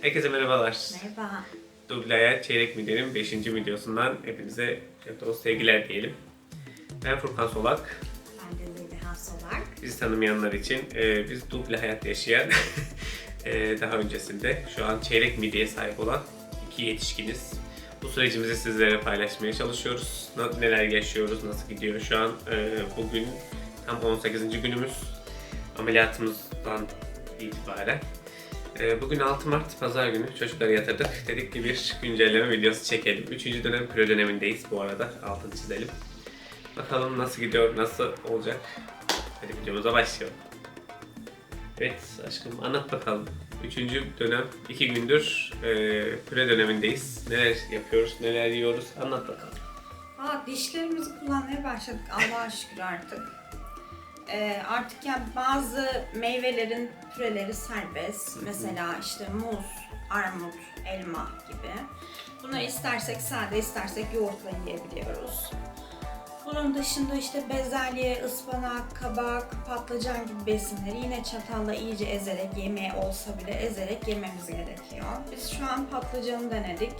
Herkese merhabalar. Merhaba. Dublaya Çeyrek Midye'nin 5. videosundan hepinize dost sevgiler diyelim. Ben Furkan Solak. Ben de Zeliha Solak. Bizi tanımayanlar için e, biz duble hayat yaşayan e, daha öncesinde şu an çeyrek midyeye sahip olan iki yetişkiniz. Bu sürecimizi sizlere paylaşmaya çalışıyoruz. Neler yaşıyoruz, nasıl gidiyor şu an. E, bugün tam 18. günümüz ameliyatımızdan itibaren. E, Bugün 6 Mart Pazar günü çocukları yatırdık. Dedik ki bir güncelleme videosu çekelim. Üçüncü dönem pre dönemindeyiz bu arada. Altını çizelim. Bakalım nasıl gidiyor, nasıl olacak. Hadi videomuza başlayalım. Evet aşkım anlat bakalım. Üçüncü dönem, iki gündür e, pre dönemindeyiz. Neler yapıyoruz, neler yiyoruz anlat bakalım. Aa, dişlerimizi kullanmaya başladık Allah'a şükür artık. Ee, artık yani bazı meyvelerin türeleri serbest. Mesela işte muz, armut, elma gibi. Bunları istersek sade, istersek yoğurtla yiyebiliyoruz. Bunun dışında işte bezelye, ıspanak, kabak, patlıcan gibi besinleri yine çatalla iyice ezerek, yemeğe olsa bile ezerek yememiz gerekiyor. Biz şu an patlıcanı denedik.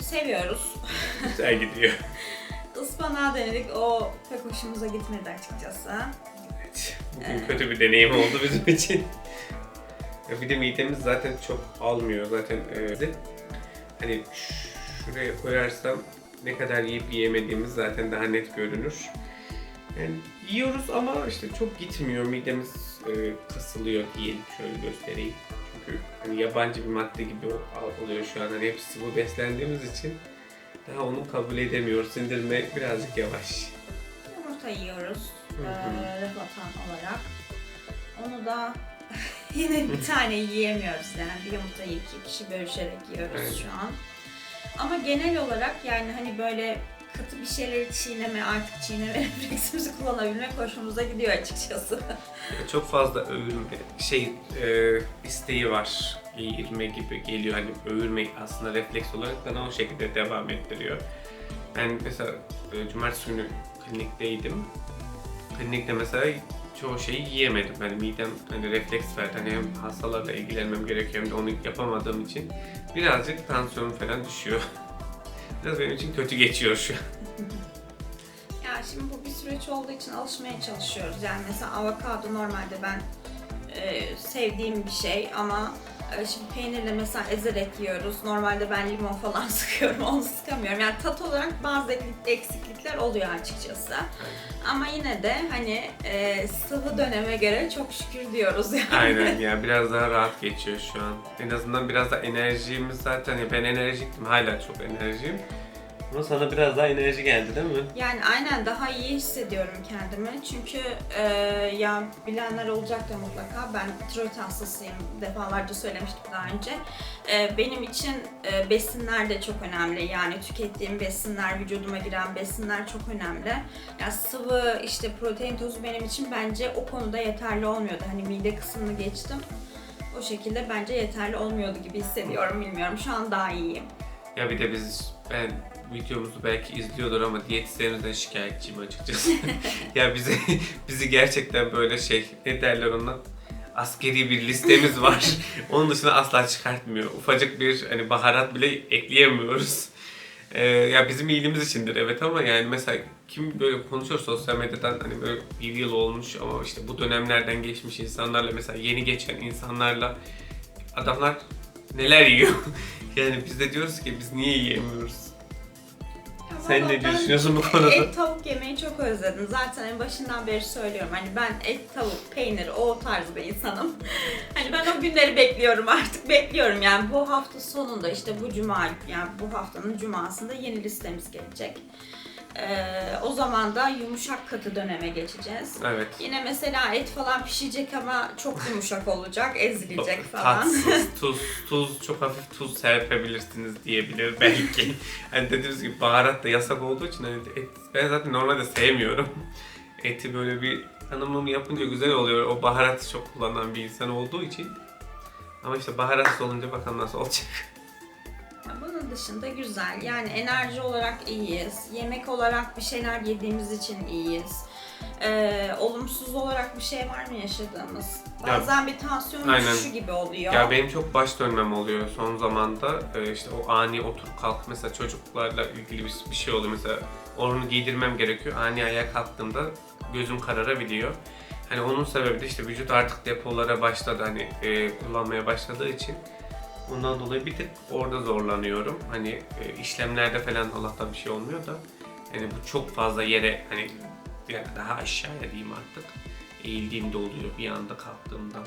Seviyoruz. Güzel gidiyor. Ispanağı denedik. O pek hoşumuza gitmedi açıkçası. Evet, bugün kötü bir deneyim oldu bizim için. Ya bir de midemiz zaten çok almıyor zaten. E, hani şuraya koyarsam ne kadar yiyip yiyemediğimiz zaten daha net görünür. Yani yiyoruz ama işte çok gitmiyor. Midemiz e, kasılıyor diyelim. Şöyle göstereyim. Çünkü hani yabancı bir madde gibi oluyor şu an. Hani hep sıvı beslendiğimiz için daha onu kabul edemiyoruz. Sindirme birazcık yavaş. Yumurta yiyoruz. Hı hı. Olarak. Onu da yine bir tane yiyemiyoruz yani. Bir yumurtayı iki kişi bölüşerek yiyoruz Evet. şu an. Ama genel olarak yani hani böyle katı bir şeyleri çiğneme, artık çiğneme refleksimizi kullanabilmek hoşumuza gidiyor açıkçası. Çok fazla övülme şey e, isteği var. Yirme gibi geliyor hani övülme aslında refleks olarak bana o şekilde devam ettiriyor. Ben mesela e, cumartesi günü klinikteydim. Klinikte mesela çoğu şeyi yiyemedim. Yani midem hani refleks verdi. Hani hem hastalarla ilgilenmem gerekiyor hem de onu yapamadığım için birazcık tansiyonum falan düşüyor. Biraz benim için kötü geçiyor şu an. Ya şimdi bu bir süreç olduğu için alışmaya çalışıyoruz. Yani mesela avokado normalde ben e, sevdiğim bir şey ama şimdi peynirle mesela ezerek yiyoruz. Normalde ben limon falan sıkıyorum, onu sıkamıyorum. Yani tat olarak bazı eksiklikler oluyor açıkçası. Ama yine de hani e, sıvı döneme göre çok şükür diyoruz yani. Aynen ya biraz daha rahat geçiyor şu an. En azından biraz da enerjimiz zaten ya ben enerjiktim hala çok enerjiyim. Ama sana biraz daha enerji geldi değil mi? Yani aynen daha iyi hissediyorum kendimi. Çünkü e, ya bilenler olacaktır mutlaka. Ben tiroid hastasıyım. Defalarca söylemiştim daha önce. E, benim için e, besinler de çok önemli. Yani tükettiğim besinler, vücuduma giren besinler çok önemli. Ya sıvı işte protein tozu benim için bence o konuda yeterli olmuyordu. Hani mide kısmını geçtim. O şekilde bence yeterli olmuyordu gibi hissediyorum. Bilmiyorum. Şu an daha iyiyim. Ya bir de biz ben videomuzu belki izliyordur ama diyetisyenimizden şikayetçiyim açıkçası. ya bizi bizi gerçekten böyle şey ne derler ona askeri bir listemiz var. Onun dışında asla çıkartmıyor. Ufacık bir hani baharat bile ekleyemiyoruz. Ee, ya bizim iyiliğimiz içindir evet ama yani mesela kim böyle konuşuyor sosyal medyadan hani böyle bir yıl olmuş ama işte bu dönemlerden geçmiş insanlarla mesela yeni geçen insanlarla adamlar neler yiyor? yani biz de diyoruz ki biz niye yiyemiyoruz? Sen ne düşünüyorsun bu konuda? Et tavuk yemeyi çok özledim. Zaten en başından beri söylüyorum. Hani ben et tavuk, peynir o tarz bir insanım. hani ben o günleri bekliyorum artık. Bekliyorum yani bu hafta sonunda işte bu cuma yani bu haftanın cumasında yeni listemiz gelecek. Ee, o zaman da yumuşak katı döneme geçeceğiz. Evet. Yine mesela et falan pişecek ama çok yumuşak olacak, ezilecek falan. Tatsız, tuz, tuz, çok hafif tuz serpebilirsiniz diyebilir belki. hani dediğimiz gibi baharat da yasak olduğu için hani et, ben zaten normalde sevmiyorum. Eti böyle bir hanımım yapınca güzel oluyor. O baharatı çok kullanan bir insan olduğu için. Ama işte baharatsız olunca bakalım nasıl olacak. Ya Bunun dışında güzel. Yani enerji olarak iyiyiz. Yemek olarak bir şeyler yediğimiz için iyiyiz. e, olumsuz olarak bir şey var mı yaşadığımız? Ya- Bazen bir tansiyon Aynen. düşüşü gibi oluyor. Ya benim çok baş dönmem oluyor son zamanda. Ee, işte o ani oturup kalk mesela çocuklarla ilgili bir, bir şey oluyor mesela onu giydirmem gerekiyor. Ani ayağa kalktığımda gözüm kararabiliyor. Hani onun sebebi de işte vücut artık depolara başladı hani e, kullanmaya başladığı için ondan dolayı bir tık orada zorlanıyorum. Hani e, işlemlerde falan Allah'tan bir şey olmuyor da yani bu çok fazla yere hani yani daha aşağıya diyeyim artık eğildiğimde oluyor bir anda kalktığımda.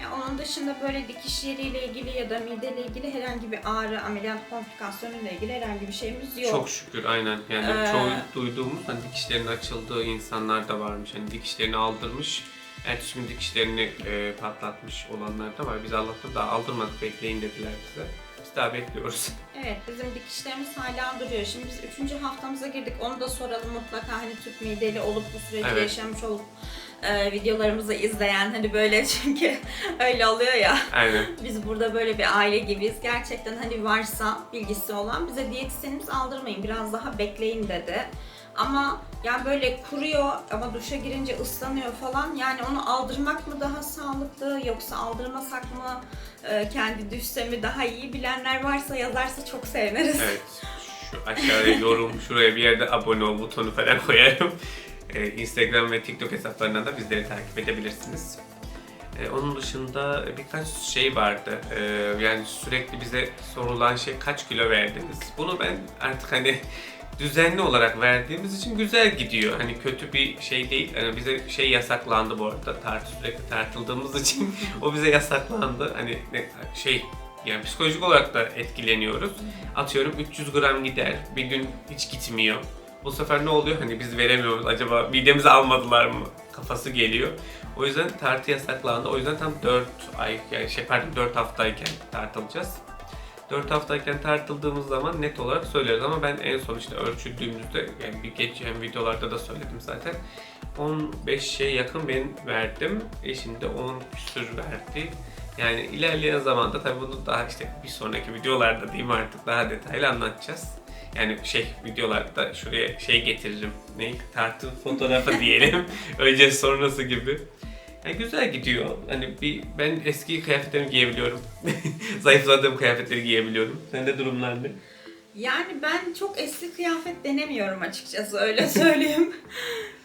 Ya onun dışında böyle dikiş yeriyle ilgili ya da mideyle ilgili herhangi bir ağrı, ameliyat komplikasyonuyla ilgili herhangi bir şeyimiz yok. Çok şükür aynen. Yani Ee, çoğu duyduğumuz hani dikişlerin açıldığı insanlar da varmış. Hani dikişlerini aldırmış, ertesi gün dikişlerini e, patlatmış olanlar da var. Biz Allah'tan daha aldırmadık bekleyin dediler bize. Biz daha bekliyoruz. Evet bizim dikişlerimiz hala duruyor. Şimdi biz üçüncü haftamıza girdik. Onu da soralım mutlaka hani tüp mideli olup bu süreci Evet. yaşamış olup e, videolarımızı izleyen hani böyle çünkü öyle oluyor ya. Aynen. Biz burada böyle bir aile gibiyiz. Gerçekten hani varsa bilgisi olan bize diyetisyenimiz aldırmayın biraz daha bekleyin dedi. Ama yani böyle kuruyor ama duşa girince ıslanıyor falan. Yani onu aldırmak mı daha sağlıklı yoksa aldırmasak mı e, kendi düşse mi daha iyi bilenler varsa yazarsa çok seviniriz. Evet. Şu aşağıya yorum, şuraya bir yerde abone ol butonu falan koyarım. Ee, Instagram ve TikTok hesaplarından da bizleri takip edebilirsiniz. Ee, onun dışında birkaç şey vardı. Yani sürekli bize sorulan şey kaç kilo verdiniz? Bunu ben artık hani düzenli olarak verdiğimiz için güzel gidiyor. Hani kötü bir şey değil. Yani bize şey yasaklandı bu arada. Tartı sürekli tartıldığımız için o bize yasaklandı. Hani ne, şey yani psikolojik olarak da etkileniyoruz. Atıyorum 300 gram gider. Bir gün hiç gitmiyor. Bu sefer ne oluyor? Hani biz veremiyoruz. Acaba midemizi almadılar mı? Kafası geliyor. O yüzden tartı yasaklandı. O yüzden tam 4 ay yani şey pardon 4 haftayken tartılacağız. 4 haftayken tartıldığımız zaman net olarak söyleriz ama ben en son işte ölçüldüğümüzde yani bir geçen videolarda da söyledim zaten 15'e yakın ben verdim. Eşim de 10 küsür verdi. Yani ilerleyen zamanda tabii bunu daha işte bir sonraki videolarda diyeyim artık daha detaylı anlatacağız. Yani şey videolarda şuraya şey getiririm. Ne? Tartı fotoğrafı diyelim. Önce sonrası gibi. Yani güzel gidiyor. Hani bir ben eski kıyafetlerimi giyebiliyorum. Zayıfladığım kıyafetleri giyebiliyorum. Sende durumlar ne? Yani ben çok eski kıyafet denemiyorum açıkçası öyle söyleyeyim.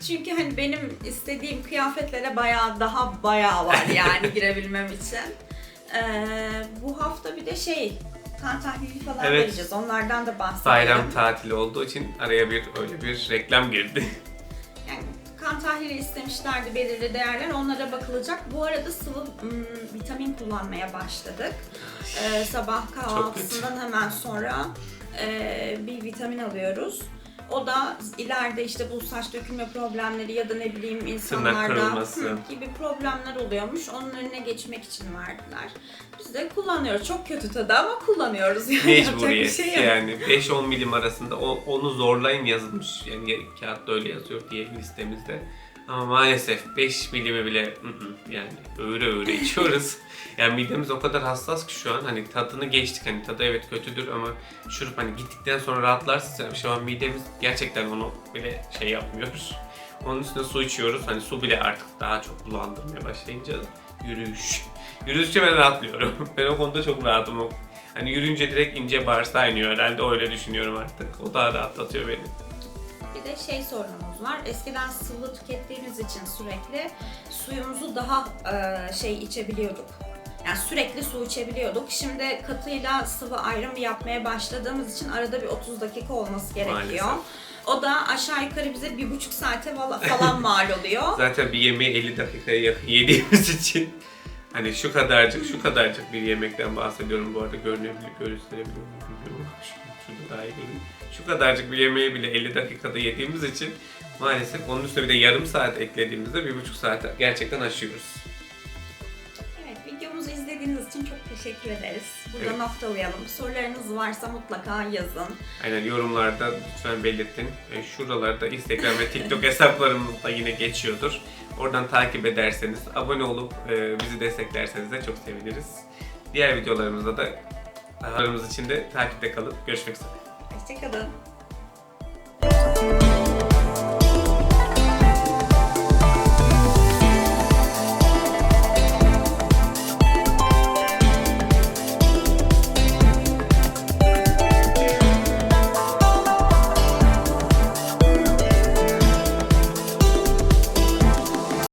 Çünkü hani benim istediğim kıyafetlere bayağı daha bayağı var yani girebilmem için. Ee, bu hafta bir de şey kan tahlili falan Evet. vereceğiz. Onlardan da bahsedelim. Bayram tatili olduğu için araya bir öyle bir reklam girdi. Kan tahlili istemişlerdi belirli değerler. Onlara bakılacak. Bu arada sıvı ım, vitamin kullanmaya başladık. Ee, sabah kahvaltısından hemen sonra e, bir vitamin alıyoruz. O da ileride işte bu saç dökülme problemleri ya da ne bileyim insanlarda hı, gibi problemler oluyormuş. Onun önüne geçmek için verdiler. Biz de kullanıyoruz. Çok kötü tadı ama kullanıyoruz. Yani Mecburiyet. şey yok. yani 5-10 milim arasında onu zorlayın yazılmış. Yani ya- kağıtta öyle yazıyor diye listemizde. Ama maalesef 5 milimi bile ı ı, yani öğre öğre içiyoruz. yani midemiz o kadar hassas ki şu an hani tadını geçtik hani tadı evet kötüdür ama şurup hani gittikten sonra rahatlarsın şu an midemiz gerçekten onu bile şey yapmıyor. Onun üstüne su içiyoruz. Hani su bile artık daha çok bulandırmaya başlayınca yürüyüş. Yürüyüşçe ben rahatlıyorum. ben o konuda çok rahatım. Hani yürüyünce direkt ince bağırsağa iniyor herhalde öyle düşünüyorum artık. O daha rahatlatıyor beni. De şey sorunumuz var. Eskiden sıvı tükettiğimiz için sürekli suyumuzu daha e, şey içebiliyorduk. Yani sürekli su içebiliyorduk. Şimdi katıyla sıvı ayrımı yapmaya başladığımız için arada bir 30 dakika olması gerekiyor. Maalesef. O da aşağı yukarı bize bir buçuk saate falan mal oluyor. Zaten bir yemeği 50 dakikaya yakın yediğimiz için hani şu kadarcık şu kadarcık bir yemekten bahsediyorum bu arada görünebilir, gösterebiliyor muyum bilmiyorum. Şu- Şurada daha iyi. Şu kadarcık bir yemeği bile 50 dakikada yediğimiz için maalesef onun üstüne bir de yarım saat eklediğimizde bir buçuk saate gerçekten aşıyoruz. Evet, videomuzu izlediğiniz için çok teşekkür ederiz. Burada Evet. noktalayalım. Sorularınız varsa mutlaka yazın. Aynen yorumlarda lütfen belirtin. E, Şuralarda Instagram ve TikTok hesaplarımız da yine geçiyordur. Oradan takip ederseniz, abone olup e, bizi desteklerseniz de çok seviniriz. Diğer videolarımızda da videolarımız için de takipte kalın. Görüşmek üzere. Hoşçakalın.